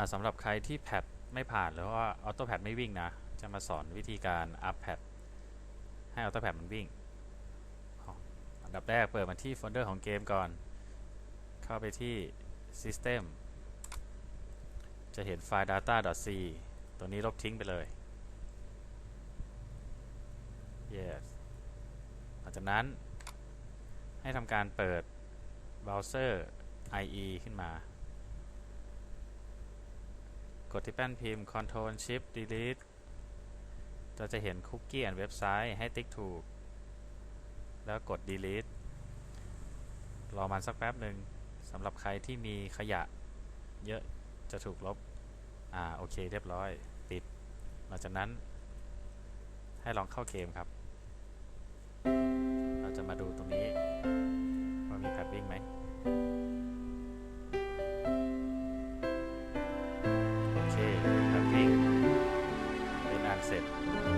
าสำหรับใครที่แพดไม่ผ่านหรือว่าออโต้แพดไม่วิ่งนะ จะมาสอนวิธีการอัพแพดให้ออโต้แพดมันวิ่งอันดับแรกเปิดมาที่โฟลเดอร์ของเกมก่อน เข้าไปที่ System จะเห็นไฟล์ data.c ตัวนี้ลบทิ้งไปเลย yes หลังจากนั้น ให้ทำการเปิดเบราว์เซอร์ IE ขึ้นมา กดที่แป้นพิมพ์ Ctrl Shift Delete เราจะเห็นคุกกี้ and เว็บไซต์ให้ติ๊กถูก แล้วกด Delete รอมันสักแป๊บหนึ่งสำหรับใครที่มีขยะเยอะจะถูกลบ อ่า โอเค เรียบร้อย ปิด หลังจากนั้น ให้ลองเข้าเกมครับ เราจะมาดูตรง said.